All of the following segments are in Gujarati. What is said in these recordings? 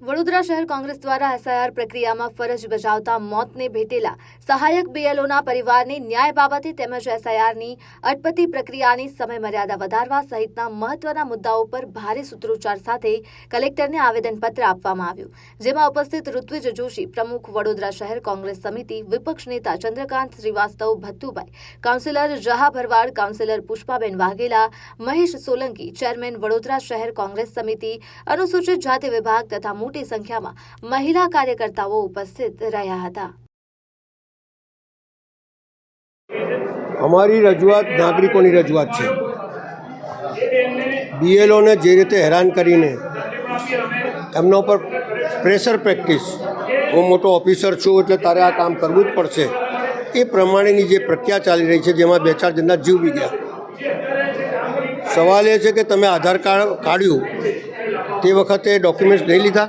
વડોદરા શહેર કોંગ્રેસ દ્વારા એસઆઈઆર પ્રક્રિયામાં ફરજ બજાવતા મોતને ભેટેલા સહાયક બીએલઓના પરિવારને ન્યાય બાબતે તેમજ એસઆઈઆરની અટપતી પ્રક્રિયાની સમયમર્યાદા વધારવા સહિતના મહત્વના મુદ્દાઓ પર ભારે સૂત્રોચ્ચાર સાથે કલેક્ટરને આવેદનપત્ર આપવામાં આવ્યું. જેમાં ઉપસ્થિત ઋત્વિજ જોશી, પ્રમુખ વડોદરા શહેર કોંગ્રેસ સમિતિ, વિપક્ષ નેતા Chandrakant Srivastava Bhattubhai councillor Jaha Bharwad, councillor Pushpaben Vaghela, Mahesh Solanki, chairman Vadodara શહેર કોંગ્રેસ સમિતિ, અનુસૂચિત જાતિ વિભાગ તથા મોટી સંખ્યામાં મહિલા કાર્યકર્તાઓ ઉપસ્થિત રહ્યા હતા. અમારી રજૂઆત નાગરિકોની રજૂઆત છે. બીએલઓને જે રીતે હેરાન કરીને એમના ઉપર પ્રેશર પ્રેક્ટિસ, હું મોટો ઓફિસર છું એટલે તારે આ કામ કરવું જ પડશે. એ પ્રમાણેની જે પ્રક્રિયા ચાલી રહી છે, જેમાં બે ચાર જણના જીવ બી ગયા. સવાલ એ છે કે તમે આધાર કાર્ડ કાઢ્યું તે વખતે ડોક્યુમેન્ટ્સ નહીં લીધા.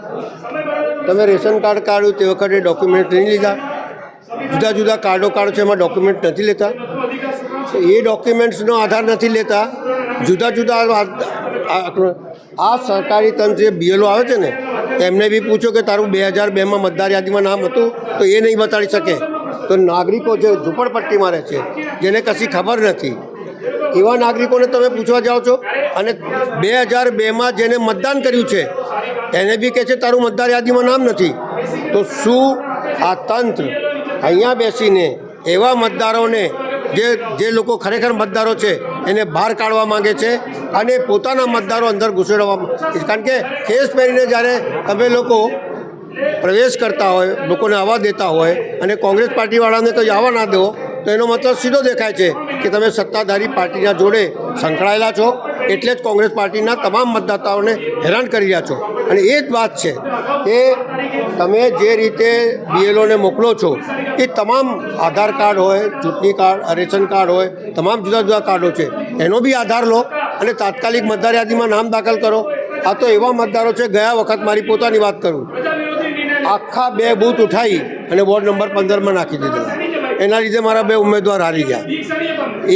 તમે રેશન કાર્ડ કાઢ્યું તે વખતે ડોક્યુમેન્ટ નહીં લીધા. જુદા જુદા કાર્ડો કાઢો છે એમાં ડોક્યુમેન્ટ નથી લેતા. એ ડોક્યુમેન્ટ્સનો આધાર નથી લેતા. જુદા જુદા આ સરકારી તંત્ર જે બીએલઓ આવે છે ને, એમને બી પૂછો કે તારું બે હજાર બેમાં મતદાર યાદીમાં નામ હતું તો એ નહીં બતાડી શકે. તો નાગરિકો જે ઝૂંપડપટ્ટીમાં રહે છે, જેને કશી ખબર નથી, એવા નાગરિકોને તમે પૂછવા જાઓ છો? અને બે હજાર બેમાં જેને મતદાન કર્યું છે, એને બી કહે છે, તારું મતદાર યાદીમાં નામ નથી. તો શું આ તંત્ર અહીંયા બેસીને એવા મતદારોને, જે જે લોકો ખરેખર મતદારો છે, એને બહાર કાઢવા માંગે છે અને પોતાના મતદારો અંદર ઘૂસેડવા કારણ કે ખેસ પહેરીને જ્યારે તમે લોકો પ્રવેશ કરતા હોય, લોકોને આવવા દેતા હોય અને કોંગ્રેસ પાર્ટીવાળાને તો આવવા ના દો તો એનો મતલબ સીધો દેખાય છે કે તમે સત્તાધારી પાર્ટીના જોડે સંકળાયેલા છો, એટલે જ કોંગ્રેસ પાર્ટીના તમામ મતદાતાઓને હેરાન કરી રહ્યા છો. અને એ જ વાત છે કે તમે જે રીતે બીએલઓને મોકલો છો, એ તમામ આધાર કાર્ડ હોય, ચૂંટણી કાર્ડ, રેશન કાર્ડ હોય, તમામ જુદા જુદા કાર્ડો છે. એનો બી આધાર લો અને તાત્કાલિક મતદાર યાદીમાં નામ દાખલ કરો. આ તો એવા મતદારો છે, ગયા વખત મારી પોતાની વાત કરું. આખા બે બૂથ ઉઠાવી અને વોર્ડ નંબર પંદરમાં નાખી દીધેલા એના લીધે મારા બે ઉમેદવાર હારી ગયા.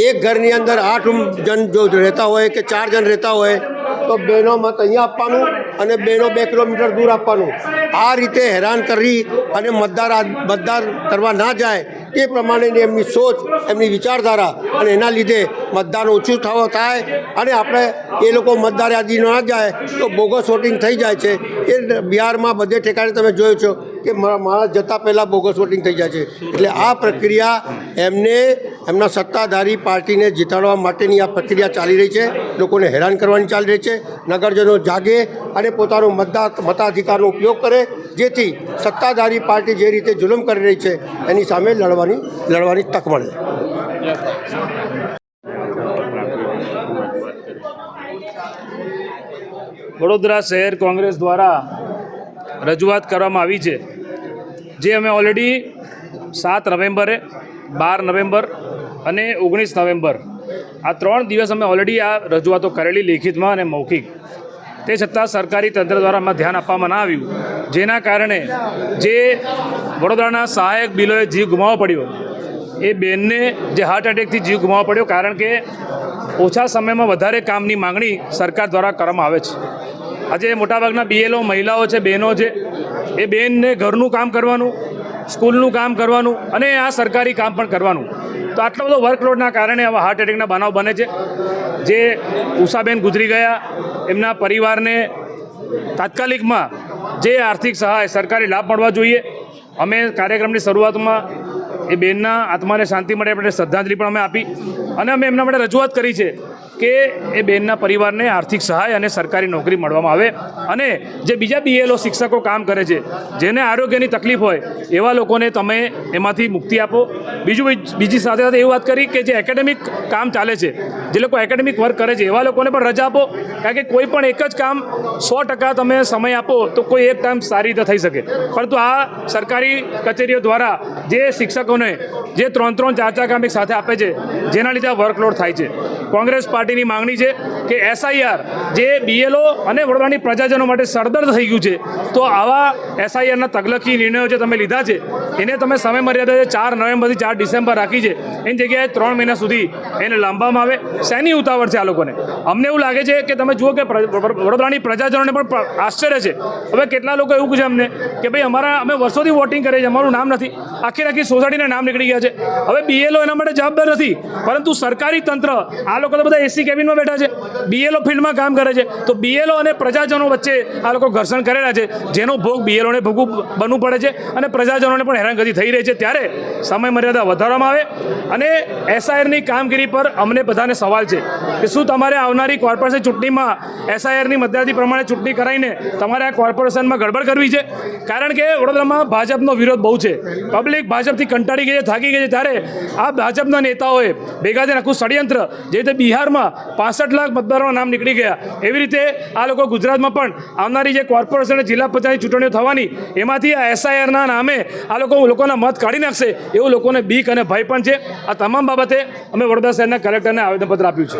એક ઘરની અંદર આઠ જણ જો રહેતા હોય કે ચાર જણ રહેતા હોય, તો બેનો મત અહીંયા આપવાનું અને બેનો બે કિલોમીટર દૂર આપવાનું. આ રીતે હેરાન કરી અને મતદાર મતદાર કરવા ના જાય એ પ્રમાણેની એમની સોચ, એમની વિચારધારા અને એના લીધે મતદાન ઓછું થવા, થાય અને આપણે એ લોકો મતદાર યાદી ના જાય તો બોગસ વોટિંગ થઈ જાય છે. એ બિહારમાં બધે ઠેકાણે તમે જોયો છો કે માણસ જતાં પહેલાં બોગસ વોટિંગ થઈ જાય છે. એટલે આ પ્રક્રિયા એમને, એમના સત્તાધારી પાર્ટીને જીતાડવા માટેની આ પ્રક્રિયા ચાલી રહી છે. લોકોને હેરાન કરવાની ચાલી રહી છે. નગરજનો જાગે અને પોતાનો મતદાર મતાધિકારનો ઉપયોગ કરે, જેથી સત્તાધારી પાર્ટી જે રીતે જુલમ કરી રહી છે, એની સામે લડવાની લડવાની તક મળે. વડોદરા શહેર કોંગ્રેસ દ્વારા રજૂઆત કરવામાં આવી છે, જે અમે ઓલરેડી સાત નવેમ્બરે, બાર નવેમ્બર અને ઓગણીસ નવેમ્બર આ ત્રણ દિવસ અમે ઓલરેડી આ રજૂઆતો કરેલી લેખિતમાં અને મૌખિક. તે છતાં સરકારી તંત્ર દ્વારા આમાં ધ્યાન આપવામાં ના આવ્યું. જેના કારણે જે વડોદરાના સહાયક બિલોએ જીવ ગુમાવવો પડ્યો, એ બેનને જે હાર્ટ એટેકથી જીવ ગુમાવવો પડ્યો, કારણ કે ઓછા સમયમાં વધારે કામની માંગણી સરકાર દ્વારા કરવામાં આવે છે. આજે મોટાભાગના બીએલઓ મહિલાઓ છે, બહેનો છે, એ બેનને ઘરનું કામ કરવાનું, સ્કૂલનું કામ કરવાનું અને આ સરકારી કામ પણ કરવાનું. તો આટલો બધો વર્કલોડના કારણે આવા હાર્ટ એટેકના બનાવ બને છે. જે ઉષાબેન ગુજરી ગયા, એમના પરિવારને તાત્કાલિકમાં જે આર્થિક સહાય, સરકારી લાભ મળવા જોઈએ. અમે કાર્યક્રમની શરૂઆતમાં એ બેનના આત્માને શાંતિ મળે આપણે શ્રદ્ધાંજલિ પણ અમે આપી. અને અમે એમના માટે રજૂઆત કરી છે. કે એ બેનના પરિવારને આર્થિક સહાય અને સરકારી નોકરી મળવામાં આવે અને જે બીજા બીએલઓ શિક્ષકો કામ કરે છે, જેને આરોગ્યની તકલીફ હોય, એવા લોકોને તમે એમાંથી મુક્તિ આપો. બીજું બીજી સાથે સાથે એવું વાત કરી કે જે એકેડેમિક કામ ચાલે છે, જે લોકો એકેડેમિક વર્ક કરે છે, એવા લોકોને પણ રજા આપો, કારણ કે કોઈ પણ એક જ કામ સો ટકા તમે સમય આપો તો કોઈ એક કામ સારી રીતે થઈ શકે. પરંતુ આ સરકારી કચેરીઓ દ્વારા જે શિક્ષકોને જે ત્રણ ત્રણ ચાર ચાર કામ સાથે આપે છે, જેના લીધે આ વર્કલોડ થાય છે. કોંગ્રેસ પાર્ટીની માંગણી છે કે એસઆઈઆર જે બીએલઓ અને વડોદરાની પ્રજાજનો માટે સરદર્દ થઈ ગયું છે, તો આવા એસઆઈઆરના તગલખી નિર્ણયો જે તમે લીધા છે એને તમે સમય મર્યાદા ચાર નવેમ્બરથી ચાર ડિસેમ્બર રાખી છે, એની જગ્યાએ ત્રણ મહિના સુધી એને લાંબામાં આવે. શેની ઉતાવળ છે આ લોકોને? અમને એવું લાગે છે કે તમે જુઓ કે વડોદરાની પ્રજાજનોને પણ આશ્ચર્ય છે. હવે કેટલા લોકો એવું છે અમને કે ભાઈ, અમારા, અમે વર્ષોથી વોટિંગ કરીએ છીએ અમારું નામ નથી. આખી આખી સોસાયટીના નામ નીકળી ગયા છે. હવે બીએલઓ એના માટે જવાબદાર નથી. પરંતુ સરકારી તંત્ર, આ લોકો તો બધા એસી કેબિનમાં બેઠા છે. બીએલઓ ફિલ્ડમાં કામ કરે છે. તો બીએલઓ અને પ્રજાજનો વચ્ચે આ લોકો ઘર્ષણ કરેલા છે. જેનો ભોગ બીએલઓને ભોગવું, બનવું પડે છે અને પ્રજાજનોને પણ હેરાનગતિ થઈ રહી છે ત્યારે સમય મર્યાદા વધારવામાં આવે. અને એસઆઈઆરની કામગીરી પર અમને બધાને સવાલ છે. કે શું તમારે આવનારી કોર્પોરેશન ચૂંટણીમાં એસઆઈઆરની મતદારથી પ્રમાણે ચૂંટણી કરાવીને તમારે આ કોર્પોરેશનમાં ગડબડ કરવી છે? કારણ કે વડોદરામાં ભાજપનો વિરોધ બહુ છે. પબ્લિક ભાજપથી કંટાળી ગઈ છે, થાકી ગઈ છે. ત્યારે આ ભાજપના નેતાઓએ ભેગા થઈને આખું ષડયંત્ર જે રીતે બિહારમાં પાસઠ લાખ મતદારોના નામ નીકળી ગયા, એવી રીતે આ લોકો ગુજરાતમાં પણ આવનારી જે કોર્પોરેશન અને જિલ્લા પંચાયતની ચૂંટણીઓ થવાની, એમાંથી આ એસઆઈઆરના નામે આ લોકો લોકોના મત કાઢી નાખશે એવું લોકોને બીક અને ભય પણ છે. આ તમામ બાબતે અમે વડોદરા શહેરના કલેક્ટરને આવેદનપત્ર આપ્યું છે.